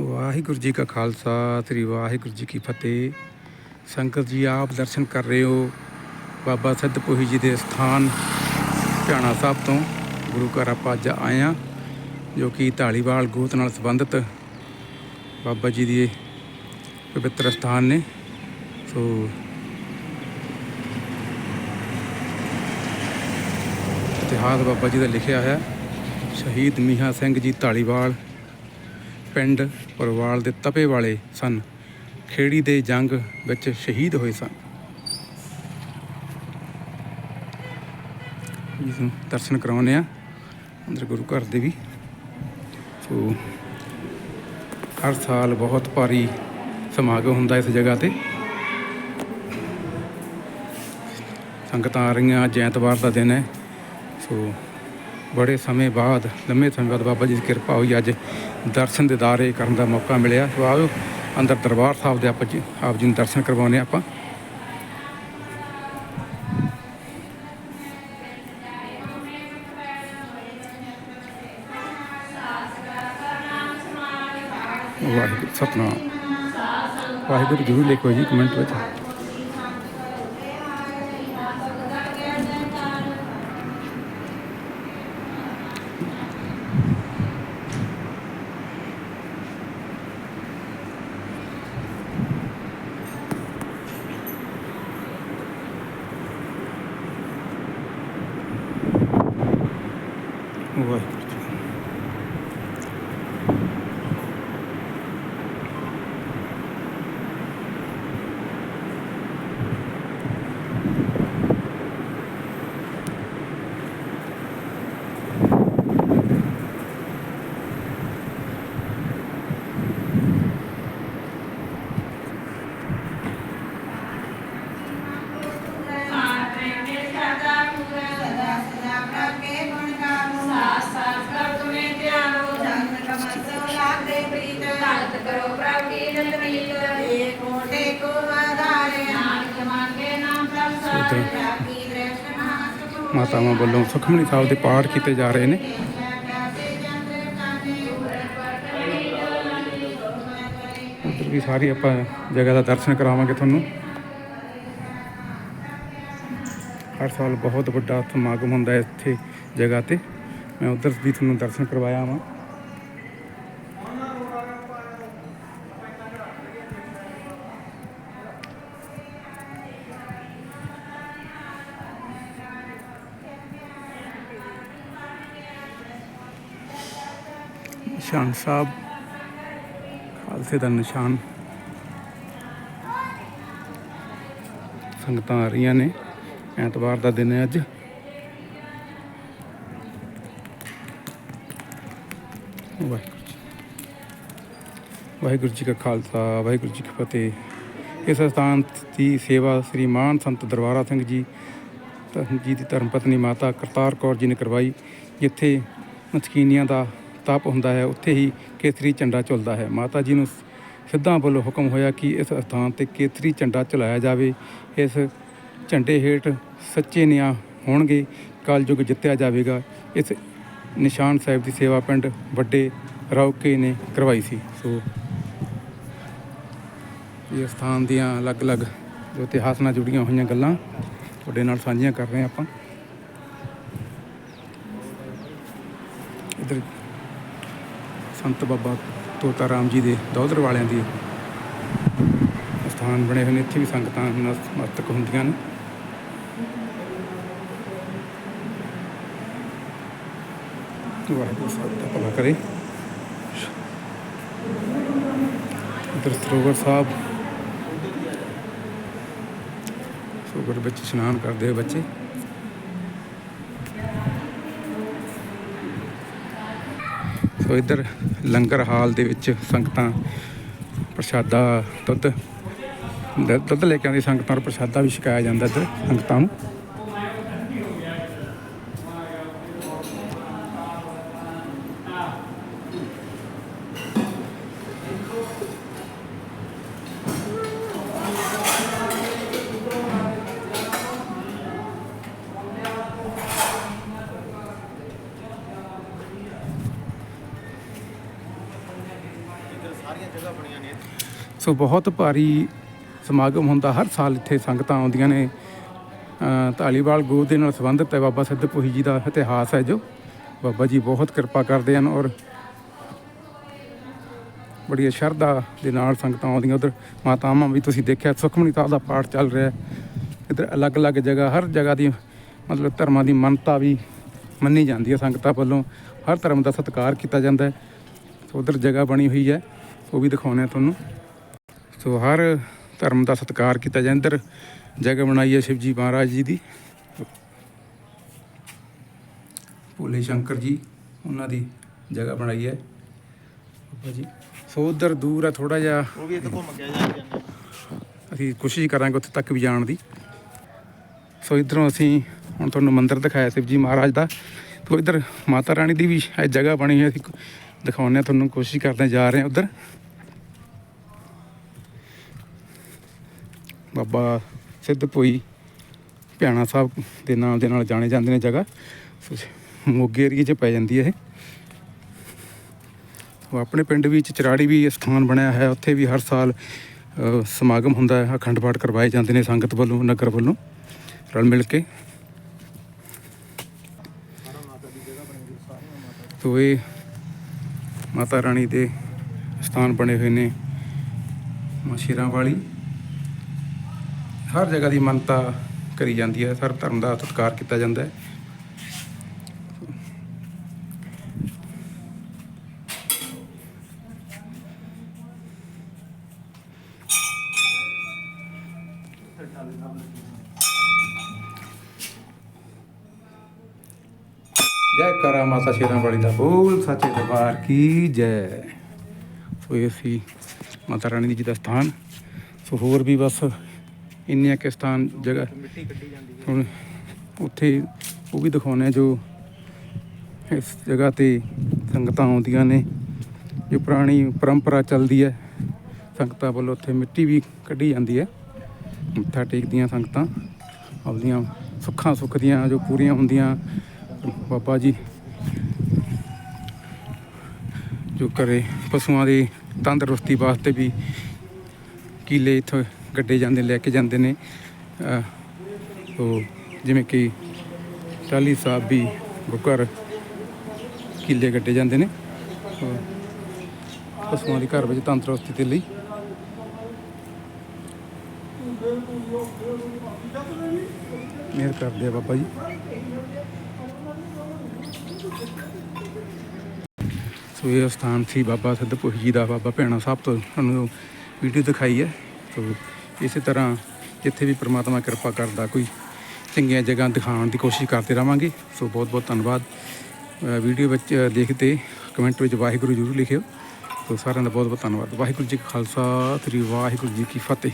ਵਾਹਿਗੁਰੂ ਜੀ ਕਾ ਖਾਲਸਾ, ਸ੍ਰੀ ਵਾਹਿਗੁਰੂ ਜੀ ਕੀ ਫਤਿਹ। ਸੰਗਤ ਜੀ, ਆਪ ਦਰਸ਼ਨ ਕਰ ਰਹੇ ਹੋ ਬਾਬਾ ਸਿੱਧਪੁਹੀ ਜੀ ਦੇ ਸਥਾਨ ਭਿਆਣਾ ਸਾਹਿਬ ਤੋਂ। ਗੁਰੂ ਘਰ ਆਪਾਂ ਅੱਜ ਆਏ ਹਾਂ, ਜੋ ਕਿ ਢਾਲੀਵਾਲ ਗੋਤ ਨਾਲ ਸੰਬੰਧਿਤ ਬਾਬਾ ਜੀ ਦੀ ਪਵਿੱਤਰ ਸਥਾਨ ਨੇ। ਸੋ ਇਤਿਹਾਸ ਬਾਬਾ ਜੀ ਦਾ ਲਿਖਿਆ ਹੈ, ਸ਼ਹੀਦ ਮੀਹਾ ਸਿੰਘ ਜੀ ਢਾਲੀਵਾਲ ਪਿੰਡ ਪਰਵਾਲ ਦੇ ਤਪੇ ਵਾਲੇ ਸਨ। ਖੇੜੀ ਦੇ ਜੰਗ ਵਿੱਚ ਸ਼ਹੀਦ ਹੋਏ ਸਨ। ਇਸ ਨੂੰ ਦਰਸ਼ਨ ਕਰਾਉਨੇ ਆ ਅੰਦਰ ਗੁਰੂ ਘਰ ਦੇ ਵੀ। ਸੋ, ਹਰ ਸਾਲ ਬਹੁਤ ਭਾਰੀ ਸਮਾਗਮ ਹੁੰਦਾ ਇਸ ਜਗ੍ਹਾ ਤੇ। ਸੰਗਤਾਂ ਆ ਰਹੀਆਂ ਅੱਜ ਐਤਵਾਰ ਦਾ ਦਿਨ ਹੈ। ਸੋ, ਬੜੇ ਸਮੇਂ ਬਾਅਦ, ਲੰਮੇ ਸਮੇਂ ਬਾਅਦ ਬਾਬਾ ਜੀ ਦੀ ਕਿਰਪਾ ਹੋਈ ਅੱਜ। ਦਰਸ਼ਨ ਦਿਦਾਰੇ ਕਰਨ ਦਾ ਮੌਕਾ ਮਿਲਿਆ। ਸੋ ਆਓ ਅੰਦਰ ਦਰਬਾਰ ਸਾਹਿਬ ਦੇ ਆਪਾਂ ਜੀ, ਆਪ ਜੀ ਨੂੰ ਦਰਸ਼ਨ ਕਰਵਾਉਣੇ ਆਪਾਂ। ਵਾਹਿਗੁਰੂ, ਸਤਨਾਮ। ਵਾਹਿਗੁਰੂ, ਜਰੂਰ ਲਿਖੋ ਜੀ ਕਮੈਂਟ ਵਿੱਚ। ਵਾਹਿਗੁਰੂ ਜੀ ਕਰੋ ਪ੍ਰਭ ਕੀ ਜਨ ਮੀਤ ਏਕ ਓਟੇ ਕੋ ਆਧਾਰੇ ਨਾਨਕ ਮਨ ਕੇ ਨਾਮ ਪ੍ਰਭ ਮਾਤਾਵਾਂ ਵੱਲੋਂ ਸੁਖਮਨੀ ਸਾਹਿਬ ਦੇ ਪਾਠ ਕੀਤੇ ਜਾ ਰਹੇ ਨੇ। ਉੱਧਰ ਵੀ ਸਾਰੀ ਆਪਾਂ ਜਗ੍ਹਾ ਦਾ ਦਰਸ਼ਨ ਕਰਾਵਾਂਗੇ ਤੁਹਾਨੂੰ। ਹਰ ਸਾਲ ਬਹੁਤ ਵੱਡਾ ਸਮਾਗਮ ਹੁੰਦਾ ਹੈ ਇੱਥੇ ਜਗ੍ਹਾ ਤੇ। ਮੈਂ ਉੱਧਰ ਵੀ ਤੁਹਾਨੂੰ ਦਰਸ਼ਨ ਕਰਵਾਇਆ ਵਾਂ। ਸ਼ਾਨ ਸਾਹਿਬ, ਖਾਲਸੇ ਦਾ ਨਿਸ਼ਾਨ। ਸੰਗਤਾਂ ਆ ਰਹੀਆਂ ਨੇ, ਐਤਵਾਰ ਦਾ ਦਿਨ ਹੈ ਅੱਜ। ਵਾਹਿਗੁਰੂ ਜੀ ਵਾਹਿਗੁਰੂ ਜੀ ਕਾ ਖਾਲਸਾ, ਵਾਹਿਗੁਰੂ ਜੀ ਕੀ ਫਤਿਹ। ਇਸ ਸਥਾਨ ਦੀ ਸੇਵਾ ਸ੍ਰੀ ਮਾਨ ਸੰਤ ਦਰਬਾਰਾ ਸਿੰਘ ਜੀ ਜੀ ਦੀ ਧਰਮ ਪਤਨੀ ਮਾਤਾ ਕਰਤਾਰ ਕੌਰ ਜੀ ਨੇ ਕਰਵਾਈ, ਜਿੱਥੇ ਮਸਕੀਨੀਆਂ ਦਾ ਤਪ ਹੁੰਦਾ ਹੈ, ਉੱਥੇ ਹੀ ਕੇਸਰੀ ਝੰਡਾ ਝੁਲਦਾ ਹੈ। ਮਾਤਾ ਜੀ ਨੂੰ ਸਿੱਧਾਂ ਵੱਲੋਂ ਹੁਕਮ ਹੋਇਆ ਕਿ ਇਸ ਸਥਾਨ ਤੇ ਕੇਸਰੀ ਝੰਡਾ ਚਲਾਇਆ ਜਾਵੇ। ਇਸ ਝੰਡੇ ਹੇਠ ਸੱਚੇ ਨਿਆਂ ਹੋਣਗੇ, ਕਲਯੁਗ ਜਿੱਤਿਆ ਜਾਵੇਗਾ। ਇਸ ਨਿਸ਼ਾਨ ਸਾਹਿਬ ਦੀ ਸੇਵਾ ਪਿੰਡ ਵੱਡੇ ਰੌਕੇ ਨੇ ਕਰਵਾਈ ਸੀ। ਸੋ ਇਹ ਸਥਾਨ ਦੀਆਂ ਅਲੱਗ-ਅਲੱਗ ਜੋ ਇਤਿਹਾਸ ਨਾਲ ਜੁੜੀਆਂ ਹੋਈਆਂ ਗੱਲਾਂ, ਤੁਹਾਡੇ ਨਾਲ ਸਾਂਝੀਆਂ ਕਰ ਰਹੇ ਆਪਾਂ। ਇੱਧਰ ਸੰਤ ਬਾਬਾ ਤੋਤਾ ਰਾਮ ਜੀ ਦੇ ਦੌਦਰ ਵਾਲਿਆਂ ਦੀ ਸਥਾਨ ਬਣੇ ਹੋਏ ਨੇ। ਇੱਥੇ ਵੀ ਸੰਗਤਾਂ ਨਤਮਸਤਕ ਹੁੰਦੀਆਂ ਨੇ। ਵਾਹਿਗੁਰੂ ਸਾਹਿਬ ਦਾ ਭਲਾ ਕਰੇ। ਇੱਧਰ ਸਰੋਵਰ ਸਾਹਿਬ। ਸਰੋਵਰ ਵਿੱਚ ਇਸ਼ਨਾਨ ਕਰਦੇ ਹੋਏ ਬੱਚੇ। ਸੋ ਇੱਧਰ ਲੰਗਰ ਹਾਲ ਦੇ ਵਿੱਚ ਸੰਗਤਾਂ ਪ੍ਰਸ਼ਾਦਾ, ਦੁੱਧ ਦੁੱਧ ਲੈ ਕੇ ਆਉਂਦੀ ਸੰਗਤਾਂ ਨੂੰ ਪ੍ਰਸ਼ਾਦਾ ਵੀ ਛਕਾਇਆ ਜਾਂਦਾ ਇੱਧਰ, ਸੰਗਤਾਂ ਨੂੰ। ਸੋ ਬਹੁਤ ਭਾਰੀ ਸਮਾਗਮ ਹੁੰਦਾ, ਹਰ ਸਾਲ ਇੱਥੇ ਸੰਗਤਾਂ ਆਉਂਦੀਆਂ ਨੇ। ਧਾਲੀਵਾਲ ਗੋਦ ਦੇ ਨਾਲ ਸੰਬੰਧਿਤ ਹੈ, ਬਾਬਾ ਸਿੱਧਪੁਰੀ ਜੀ ਦਾ ਇਤਿਹਾਸ ਹੈ ਜੋ। ਬਾਬਾ ਜੀ ਬਹੁਤ ਕਿਰਪਾ ਕਰਦੇ ਹਨ ਔਰ ਬੜੀ ਸ਼ਰਧਾ ਦੇ ਨਾਲ ਸੰਗਤਾਂ ਆਉਂਦੀਆਂ। ਉਧਰ ਮਾਤਾਵਾਂ ਵੀ ਤੁਸੀਂ ਦੇਖਿਆ, ਸੁਖਮਨੀ ਸਾਹਿਬ ਦਾ ਪਾਠ ਚੱਲ ਰਿਹਾ। ਇਧਰ ਅਲੱਗ-ਅਲੱਗ ਜਗ੍ਹਾ, ਹਰ ਜਗ੍ਹਾ ਦੀ ਮਤਲਬ ਧਰਮਾਂ ਦੀ ਮੰਨਤਾ ਵੀ ਮੰਨੀ ਜਾਂਦੀ ਹੈ ਸੰਗਤਾਂ ਵੱਲੋਂ। ਹਰ ਧਰਮ ਦਾ ਸਤਿਕਾਰ ਕੀਤਾ ਜਾਂਦਾ ਹੈ। ਸੋ ਉਧਰ ਜਗ੍ਹਾ ਬਣੀ ਹੋਈ ਹੈ। ਉਹ ਵੀ ਦਿਖਾਉਂਦੇ ਆ ਤੁਹਾਨੂੰ। ਸੋ ਹਰ ਧਰਮ ਦਾ ਸਤਿਕਾਰ ਕੀਤਾ ਜਾਂਦਾ ਇੱਧਰ ਜਗ੍ਹਾ ਬਣਾਈ ਹੈ ਸ਼ਿਵਜੀ ਮਹਾਰਾਜ ਜੀ ਦੀ। ਭੋਲੇ ਸ਼ੰਕਰ ਜੀ ਉਹਨਾਂ ਦੀ ਜਗ੍ਹਾ ਬਣਾਈ ਹੈ। ਬਾਬਾ ਜੀ ਸੋ ਉਧਰ ਦੂਰ ਹੈ ਥੋੜਾ ਜਿਹਾ। ਉਹ ਵੀ ਇੱਥੇ ਘੁੰਮ ਕੇ ਜਾ ਜਾਂਦੇ ਅਸੀਂ ਕੋਸ਼ਿਸ਼ ਕਰਾਂਗੇ ਉੱਥੇ ਤੱਕ ਵੀ ਜਾਣ ਦੀ। ਸੋ ਇਧਰੋਂ ਅਸੀਂ ਹੁਣ ਤੁਹਾਨੂੰ ਮੰਦਿਰ ਦਿਖਾਇਆ ਸ਼ਿਵਜੀ ਮਹਾਰਾਜ ਦਾ। ਤੋ ਇਧਰ ਮਾਤਾ ਰਾਣੀ ਦੀ ਵੀ ਇਹ ਜਗ੍ਹਾ ਬਣੀ ਹੋਈ ਅਸੀਂ ਦਿਖਾਉਂਦੇ ਹਾਂ, ਤੁਹਾਨੂੰ ਕੋਸ਼ਿਸ਼ ਕਰਦੇ ਜਾ ਰਹੇ ਹਾਂ ਉਧਰ। ਬਾਬਾ ਸਿੱਧਪੋਈ ਭਿਆਣਾ ਸਾਹਿਬ ਦੇ ਨਾਮ ਦੇ ਨਾਲ ਜਾਣੇ ਜਾਂਦੇ ਨੇ ਜਗ੍ਹਾ। ਮੋਗੇ ਏਰੀਏ 'ਚ ਪੈ ਜਾਂਦੀ ਹੈ ਇਹ। ਉਹ ਆਪਣੇ ਪਿੰਡ ਵਿੱਚ ਚਰਾੜੀ ਵੀ ਸਥਾਨ ਬਣਿਆ ਹੈ। ਉੱਥੇ ਵੀ ਹਰ ਸਾਲ ਸਮਾਗਮ ਹੁੰਦਾ ਹੈ। ਅਖੰਡ ਪਾਠ ਕਰਵਾਏ ਜਾਂਦੇ ਨੇ ਸੰਗਤ ਵੱਲੋਂ, ਨਗਰ ਵੱਲੋਂ। ਰਲ ਮਿਲ ਕੇ। ਤੋ ਇਹ ਮਾਤਾ ਰਾਣੀ ਦੇ ਸਥਾਨ ਬਣੇ ਹੋਏ ਨੇ ਮਸ਼ੀਰਾਂ ਵਾਲੀ ਹਰ ਜਗ੍ਹਾ ਦੀ ਮੰਨਤਾ ਕਰੀ ਜਾਂਦੀ ਹੈ, ਹਰ ਧਰਮ ਦਾ ਸਤਿਕਾਰ ਕੀਤਾ ਜਾਂਦਾ ਹੈ। ਜੈ ਕਰਾ ਮਾਤਾ ਸ਼ੇਰਾਂ ਵਾਲੀ ਦਾ ਬੋਲ ਸੱਚੇ ਦਰਬਾਰ ਕੀ ਜੈ। ਸੋ ਇਹ ਸੀ ਮਾਤਾ ਰਾਣੀ ਜੀ ਦਾ ਸਥਾਨ, ਸੋ ਹੋਰ ਵੀ ਬਸ ਇੰਨੀਆਂ ਕਿ ਸਥਾਨ ਜਗ੍ਹਾ ਮਿੱਟੀ ਕੱਢੀ ਜਾਂਦੀ ਹੈ ਹੁਣ ਉੱਥੇ ਉਹ ਵੀ ਦਿਖਾਉਂਦੇ ਆ ਜੋ ਇਸ ਜਗ੍ਹਾ ਤੇ ਸੰਗਤਾਂ ਆਉਂਦੀਆਂ ਨੇ, ਜੋ ਪੁਰਾਣੀ ਪਰੰਪਰਾ ਚੱਲਦੀ ਹੈ। ਸੰਗਤਾਂ ਵੱਲੋਂ ਉੱਥੇ ਮਿੱਟੀ ਵੀ ਕੱਢੀ ਜਾਂਦੀ ਹੈ, ਮੱਥਾ ਟੇਕਦੀਆਂ ਸੰਗਤਾਂ ਆਪਦੀਆਂ ਸੁੱਖਾਂ ਸੁੱਖ ਦੀਆਂ ਜੋ ਪੂਰੀਆਂ ਹੁੰਦੀਆਂ ਬਾਬਾ ਜੀ, ਜੋ ਕਰੇ ਪਸ਼ੂਆਂ ਦੀ ਤੰਦਰੁਸਤੀ ਵਾਸਤੇ ਵੀ ਕੀਲੇ ਇੱਥੋਂ ਗੱਡੇ ਜਾਂਦੇ, ਲੈ ਕੇ ਜਾਂਦੇ ਨੇ। ਅਹ, ਤੋ ਜਿਵੇਂ ਕਿ ਟਾਲੀ ਸਾਹਿਬ ਵੀ ਗੁਕਰ ਕੀਲੇ ਗੱਡੇ ਜਾਂਦੇ ਨੇ ਪਸ਼ੂਆਂ ਦੀ ਘਰ ਵਿੱਚ ਤੰਦਰੁਸਤੀ ਦੇ ਲਈ। ਮਿਹਰ ਕਰਦੇ ਆ ਬਾਬਾ ਜੀ। ਸੋ ਇਹ ਸਥਾਨ ਸੀ ਬਾਬਾ ਸਿੱਧਪੁਰ ਜੀ ਦਾ, ਬਾਬਾ ਭੈਣਾ ਸਾਹਿਬ ਤੋਂ। ਤੁਹਾਨੂੰ ਵੀਡੀਓ ਦਿਖਾਈ ਹੈ। ਸੋ ਇਸੇ ਤਰ੍ਹਾਂ ਜਿੱਥੇ ਵੀ ਪ੍ਰਮਾਤਮਾ ਕਿਰਪਾ ਕਰਦਾ, ਕੋਈ ਚੰਗੀਆਂ ਜਗ੍ਹਾ ਦਿਖਾਉਣ ਦੀ ਕੋਸ਼ਿਸ਼ ਕਰਦੇ ਰਵਾਂਗੇ ਸੋ ਬਹੁਤ ਬਹੁਤ ਧੰਨਵਾਦ। ਵੀਡੀਓ ਵਿੱਚ ਦੇਖਦੇ ਕਮੈਂਟ ਵਿੱਚ ਵਾਹਿਗੁਰੂ ਜ਼ਰੂਰ ਲਿਖਿਓ। ਸੋ ਸਾਰਿਆਂ ਦਾ ਬਹੁਤ ਬਹੁਤ ਧੰਨਵਾਦ। ਵਾਹਿਗੁਰੂ ਜੀ ਕਾ ਖਾਲਸਾ, ਸ੍ਰੀ ਵਾਹਿਗੁਰੂ ਜੀ ਕੀ ਫਤਿਹ।